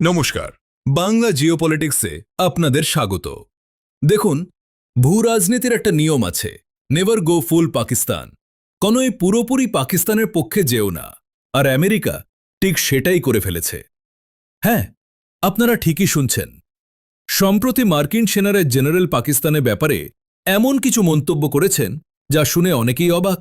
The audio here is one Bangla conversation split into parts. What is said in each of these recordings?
নমস্কার। বাংলা জিওপলিটিক্সে আপনাদের স্বাগত। দেখুন ভূ রাজনীতির একটা নিয়ম আছে, নেভার গো ফুল পাকিস্তান। কোনোই পুরোপুরি পাকিস্তানের পক্ষে যেও না, আর আমেরিকা ঠিক সেটাই করে ফেলেছে। হ্যাঁ আপনারা ঠিকই শুনছেন। সম্প্রতি মার্কিন সেনারের জেনারেল পাকিস্তানের ব্যাপারে এমন কিছু মন্তব্য করেছেন, যা শুনে অনেকেই অবাক।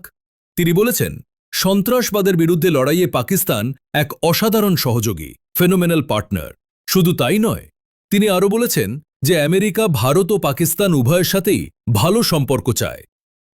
তিনি বলেছেন, সন্ত্রাসবাদের বিরুদ্ধে লড়াইয়ে পাকিস্তান এক অসাধারণ সহযোগী। Phenomenal partner. শুধু তাই নয়, তিনি আরও বলেছেন যে আমেরিকা, ভারত ও পাকিস্তান উভয়ের সাথেই ভালো সম্পর্ক চায়।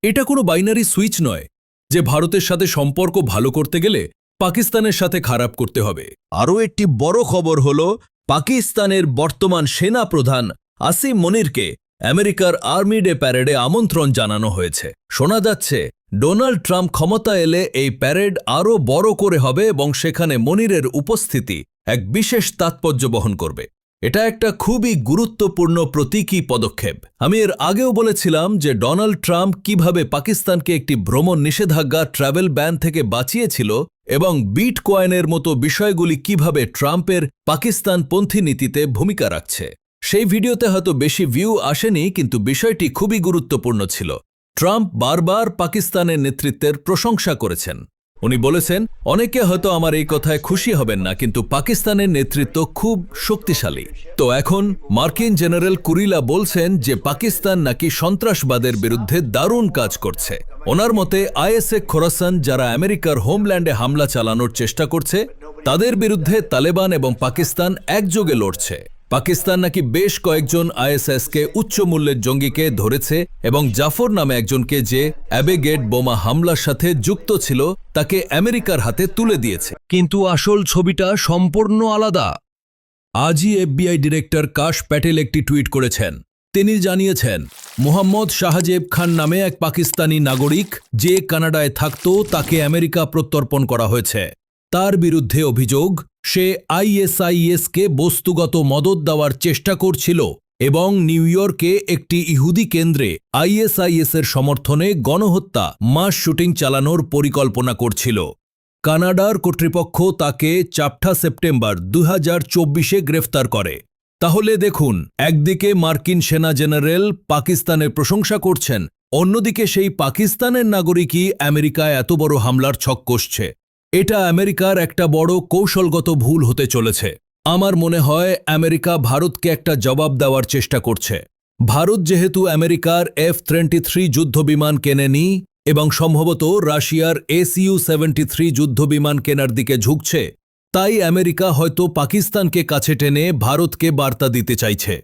এটা কোনো বাইনারি সুইচ নয় যে ভারতের সাথে সম্পর্ক ভালো করতে গেলে পাকিস্তানের সাথে খারাপ করতে হবে। আরও একটি বড় খবর হল, পাকিস্তানের বর্তমান সেনা প্রধান আসিম মনিরকে আমেরিকার আর্মি ডে প্যারেডে আমন্ত্রণ জানানো হয়েছে। শোনা যাচ্ছে ডোনাল্ড ট্রাম্প ক্ষমতা এলে এই প্যারেড আরও বড় করে হবে এবং সেখানে মনিরের উপস্থিতি এক বিশেষ তাৎপর্য বহন করবে। এটা একটা খুবই গুরুত্বপূর্ণ প্রতীকী পদক্ষেপ। আমি এর আগেও বলেছিলাম যে ডোনাল্ড ট্রাম্প কীভাবে পাকিস্তানকে একটি ভ্রমণ নিষেধাজ্ঞা ট্রাভেল ব্যান থেকে বাঁচিয়েছিল এবং বিট কয়েনের মতো বিষয়গুলি কীভাবে ট্রাম্পের পাকিস্তানপন্থী নীতিতে ভূমিকা রাখছে। সেই ভিডিওতে হয়তো বেশি ভিউ আসেনি, কিন্তু বিষয়টি খুবই গুরুত্বপূর্ণ ছিল। ট্রাম্প বারবার পাকিস্তানের নেতৃত্বের প্রশংসা করেছেন। উনি বলেছেন, অনেকে হয়তো আমার এই কথায় খুশি হবেন না, কিন্তু পাকিস্তানের নেতৃত্ব খুব শক্তিশালী। তো এখন মার্কিন জেনারেল কুরিলা বলছেন যে পাকিস্তান নাকি সন্ত্রাসবাদের বিরুদ্ধে দারুণ কাজ করছে। ওনার মতে, আইএসএ খোরাসান যারা আমেরিকার হোমল্যান্ডে হামলা চালানোর চেষ্টা করছে, তাদের বিরুদ্ধে তালেবান এবং পাকিস্তান একযোগে লড়ছে। পাকিস্তান নাকি বেশ কয়েকজন আইএসএসকে উচ্চ মূল্যের জঙ্গিকে ধরেছে এবং জাফর নামে একজনকে যে অ্যাবেগেট বোমা হামলার সাথে যুক্ত ছিল, তাকে আমেরিকার হাতে তুলে দিয়েছে। কিন্তু আসল ছবিটা সম্পূর্ণ আলাদা। আজই এফবিআই ডিরেক্টর কাশ প্যাটেল একটি টুইট করেছেন। তিনি জানিয়েছেন, মোহাম্মদ শাহজেব খান নামে এক পাকিস্তানি নাগরিক যে কানাডায় থাকত, তাকে আমেরিকা প্রত্যর্পণ করা হয়েছে। তার বিরুদ্ধে অভিযোগ সে আইএসআইএসকে বস্তুগত মদত দেওয়ার চেষ্টা করছিল এবং নিউ ইয়র্কে একটি ইহুদি কেন্দ্রে আইএসআইএসের সমর্থনে গণহত্যা, মাস শুটিং চালানোর পরিকল্পনা করছিল। কানাডার কর্তৃপক্ষ তাকে চাপঠা সেপ্টেম্বর দু হাজার গ্রেফতার করে। তাহলে দেখুন, একদিকে মার্কিন সেনা জেনারেল পাকিস্তানের প্রশংসা করছেন, অন্যদিকে সেই পাকিস্তানের নাগরিকই আমেরিকায় এত বড় হামলার ছক কষছে। এটা আমেরিকার একটা বড় কৌশলগত ভুল হতে চলেছে। আমার মনে হয় আমেরিকা ভারতকে একটা জবাব দেওয়ার চেষ্টা করছে। ভারত যেহেতু আমেরিকার এফ টোয়েন্টি থ্রি যুদ্ধবিমান কেনেনি এবং সম্ভবত রাশিয়ার এসইউ সেভেন্টি থ্রি যুদ্ধবিমান কেনার দিকে ঝুঁকছে, তাই আমেরিকা হয়তো পাকিস্তানকে কাছে টেনে ভারতকে বার্তা দিতে চাইছে।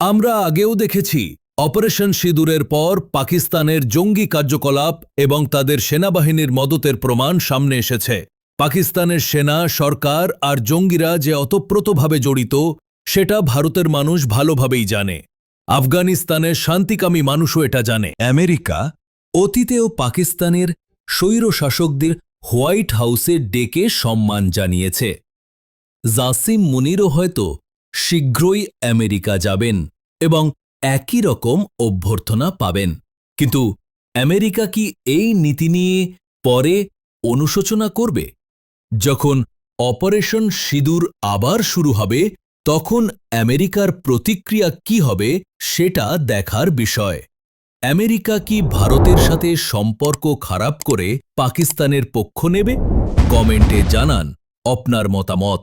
আমরা আগেও দেখেছি অপারেশন সিঁদুরের পর পাকিস্তানের জঙ্গি কার্যকলাপ এবং তাদের সেনাবাহিনীর মদতের প্রমাণ সামনে এসেছে। পাকিস্তানের সেনা, সরকার আর জঙ্গিরা যে অতপ্রতভাবে জড়িত, সেটা ভারতের মানুষ ভালোভাবেই জানে। আফগানিস্তানের শান্তিকামী মানুষও এটা জানে। আমেরিকা অতীতেও পাকিস্তানের স্বৈর শাসকদের হোয়াইট হাউসে ডেকে সম্মান জানিয়েছে। জাসিম মুনিরও হয়তো শীঘ্রই আমেরিকা যাবেন এবং একই রকম অভ্যর্থনা পাবেন। কিন্তু আমেরিকা কি এই নীতি নিয়ে পরে অনুশোচনা করবে? যখন অপারেশন সিঁদুর আবার শুরু হবে, তখন আমেরিকার প্রতিক্রিয়া কি হবে সেটা দেখার বিষয়। আমেরিকা কি ভারতের সাথে সম্পর্ক খারাপ করে পাকিস্তানের পক্ষ নেবে? কমেন্টে জানান আপনার মতামত।